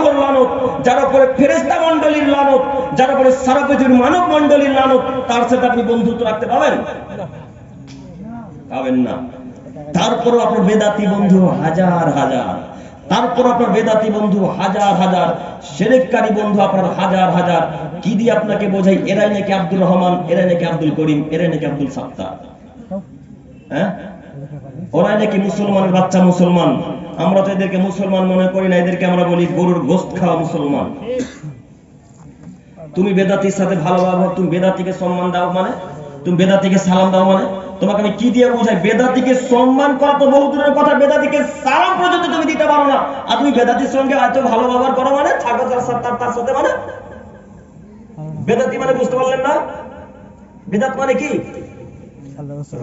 আল্লাহর লানত, যার উপরে ফেরেস্তা মন্ডলীর লানত, যার উপরে সারা পৃথিবীর মানব মন্ডলীর লানত, তার সাথে আপনি বন্ধুত্ব রাখতে পাবেন? না। আপনার বেদাতি বন্ধু হাজার হাজার। তারপর আপনার বেদাতি বন্ধু হাজার হাজার। সেরেককারী বন্ধু আপনার হাজার হাজার। কি দিয়ে আপনাকে বোঝাই? এরাই নাকি আব্দুর রহমান, এরাই নাকি আব্দুল করিম, এরাই নাকি আব্দুল সাত্তার। হ্যাঁ? ওরাই নাকি মুসলমানের বাচ্চা মুসলমান। আমরা তো এদেরকে মুসলমান মনে করি না, এদেরকে আমরা বলি গরুর গোস্ত খাওয়া মুসলমান। তুমি বেদাতির সাথে ভালো ব্যবহার, তুমি বেদাতিকে সম্মান দাও মানে? তুমি বেদাতিকে সালাম দাও মানে? তোমাকে আমি কি দিয়ে বোঝাই? বেদাতিকে সম্মান করা তো বহু দূরের কথা, বেদাতিকে সালাম পর্যন্ত তুমি দিতে পারো না। আর তুমি বেদাতির সঙ্গে এত ভালো ব্যবহার করো মানে? থাকো তার সাথে মানে? বেদাতি মানে বুঝতে পারলেন না? বেদাত মানে কি?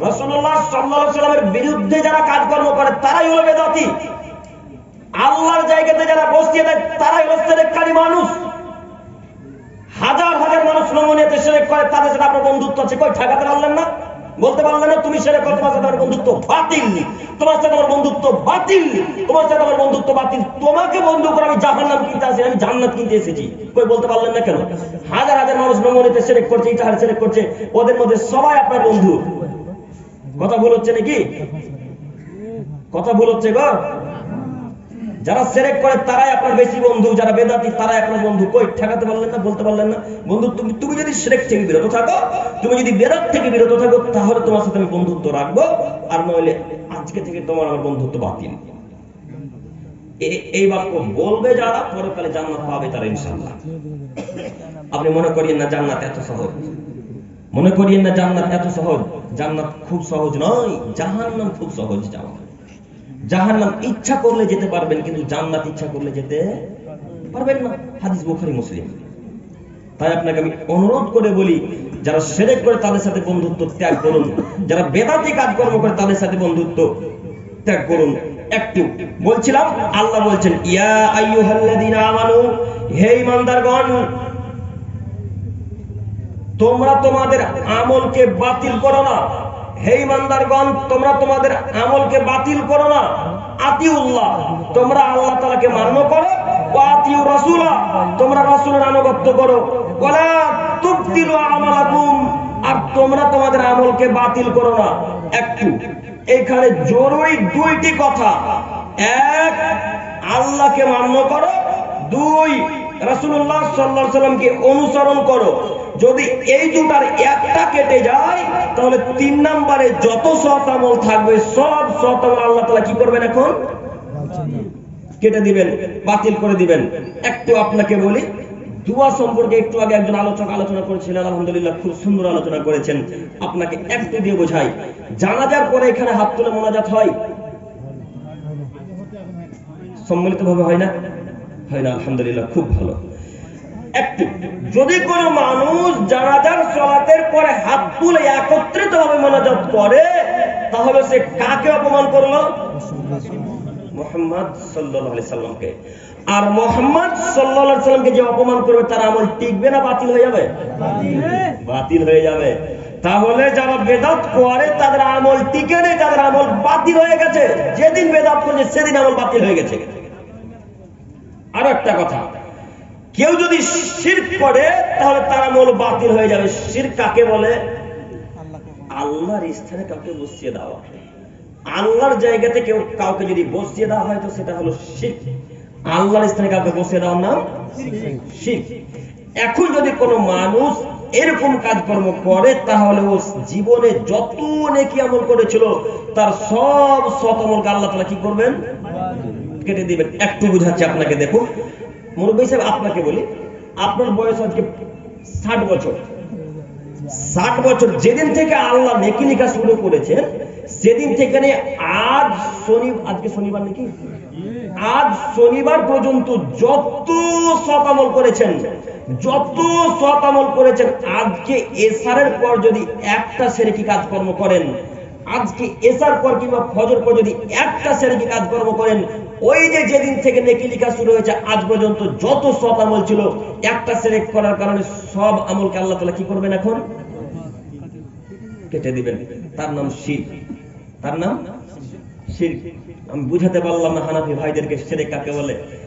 রসুল্লাহ আলাইহি সাল্লামের বিরুদ্ধে যারা কাজকর্ম করে, তারাই হলো বেদাতি। আল্লাহর জায়গাতে যারা বসিয়ে দেয়, তারাই হলো সেরেককারী মানুষ। হাজার হাজার মানুষ নমনীয়তে সেরেক করে, তাদের সাথে আপনার বন্ধুত্ব আছে। কই, ঠেকাতে পারলেন না? বলতে পারলেন না, তুমি করো, তোমার সাথে আমার বন্ধুত্ব বাতিল তোমার সাথে আমার বন্ধুত্ব বাতিল তোমার সাথে আমার বন্ধুত্ব বাতিল তোমাকে বন্ধু করে আমি জাহান্নাম কিনতে আসি, আমি জান্নাত কিনতে এসেছি। কই, বলতে পারলেন না কেন? হাজার হাজার মানুষ নমনীয়তে সেরেক করছে, ইটাহার সেরেক করছে। ওদের মধ্যে সবাই আপনার বন্ধু। কথা ভুল হচ্ছে নাকি? কথা ভুল হচ্ছে গো। যারা সেরেক করে, তারাই আপনার বেশি বন্ধু। যারা বেদাতি, তারাই আপনার বন্ধু। কই, ঠেকাতে পারলেন না, বলতে পারলেন না? বন্ধু, তুমি তুমি যদি সেরেক থেকে বিরত থাকো, তুমি যদি বেদাত থেকে বিরত থাকো, তাহলে তোমার সাথে আমি বন্ধুত্ব রাখব। আর নইলে আজকে থেকে তোমার আমার বন্ধুত্ব বাতিল। এই বাক্য বলবে যারা, পরকালে জান্নাত পাবে তারা ইনশাল্লাহ আপনি মনে করিয়েন না, জান্নাত এত সহজ। মনে করিয়েন না, জান্নাত এত সহজ। জান্নাত খুব সহজ নয়, জাহান্নাম খুব সহজ যাওয়া জাহান্নাম ইচ্ছা করলে যেতে পারবেন, কিন্তু জান্নাত ইচ্ছা করলে যেতে পারবেন না। হাদিস বুখারী, মুসলিম। তাই আপনাকে আমি অনুরোধ করে বলি, যারা সেরেক করে তাদের সাথে বন্ধুত্ব ত্যাগ করুন, যারা বেদাতি কাজকর্ম করে তাদের সাথে বন্ধুত্ব ত্যাগ করুন। একটু বলছিলাম, আল্লাহ বলছেন, ইয়া আইয়ুহাল্লাযীনা আমানু, হে ঈমানদারগণ, তোমরা তোমাদের আমলকে বাতিল করো না। হে ইমানদারগণ, তোমরা তোমাদের আমলকে বাতিল করো না। আতিউল্লাহ, তোমরা আল্লাহ তাআলাকে মান্য করো। আতিউ রাসূলা, তোমরা রাসূলের আনুগত্য করো। ওয়ালা তুবতিলু আমালাকুম, আর তোমরা তোমাদের আমলকে বাতিল করো না। একটু এখানে জরুরি দুইটি কথা। এক, আল্লাহকে মান্য করো। দুই রাসূলুল্লাহ সাল্লাল্লাহু আলাইহি সাল্লামকে অনুসরণ করো। যদি এই দুটার একটা কেটে যায়, তাহলে তিন নম্বরে যত সৎ আমল থাকবে, সব সৎ আমল আল্লাহ তাআলা কি করবেন এখন? কেটে দিবেন, বাতিল করে দিবেন। একটু আপনাকে বলি, দুয়া সম্পর্কে একটু আগে একজন আলোচক আলোচনা করেছিলেন, আলহামদুলিল্লাহ খুব সুন্দর আলোচনা করেছেন। আপনাকে একটু দিয়ে বোঝাই, জানাজার পরে এখানে হাত তুলে মোনাজাত হয়? সম্মিলিত ভাবে হয় না? না, আলহামদুলিল্লাহ, খুব ভালো। একটু, যদি কোন মানুষ জানাজার সলাতের পরে হাত তুলে একত্রিত ভাবে মোনাজাত করে, তাহলে সে কাকে অপমান করল? মোহাম্মদ আলাইহি সাল্লামকে। আর মোহাম্মদ আলাইহি সাল্লামকে যে অপমান করবে, তার আমল টিকবে না, বাতিল হয়ে যাবে? বাতিল হয়ে যাবে। তাহলে যারা বেদাত করে, তাদের আমল টিকে নেই তাদের আমল বাতিল হয়ে গেছে। যেদিন বেদাত করেছে, সেদিন আমল বাতিল হয়ে গেছে। আর একটা কথা। কেউ যদি শিরক করে তাহলে তার আমল বাতিল হয়ে যাবে। শিরক কাকে বলে? আল্লাহর স্থানে কাউকে বসিয়ে দেওয়া। আল্লাহর জায়গাতে কেউ কাউকে যদি বসিয়ে দেওয়া হয়, তো সেটা হলো শিরক আল্লাহর স্থানে কাউকে বসিয়ে দেওয়ার নাম শিরক এখন যদি কোনো মানুষ এরকম কাজকর্ম করে, তাহলে ও জীবনে যত নেকি আমল করেছিল, তার সব সৎ আমলকে আল্লাহ তাআলা কি করবেন? কেটে দিবেন, একটু বুঝাচ্ছি আপনাকে, দেখুন। মুরব্বী সাহেব, আপনাকে বলি, আপনার বয়স আজকে ষাট বছর। ষাট বছর, যেদিন থেকে আল্লাহ নেকি লেখা শুরু করেছেন, সেদিন থেকে আজ শনি, আজকে শনিবার নাকি? আজ শনিবার পর্যন্ত যত আমল করেছেন, যত আমল করেছেন, আজকে এসারের পর যদি একটা সেরেকি কাজকর্ম করেন? আজকে এসার পর কিংবা ফজর পর যদি একটা সেরেকি কাজকর্ম করেন ওই যে যেদিন থেকে নেকি লিখা শুরু হয়েছে, আজ পর্যন্ত যত সব আমল ছিল, একটা সেরেক করার কারণে সব আমলকে আল্লাহ তালা কি করবেন এখন? কেটে দিবেন। তার নাম শির। তার নাম? শির। আমি বুঝাতে পারলাম না হানাফি ভাইদেরকে সেরেক কাকে বলে।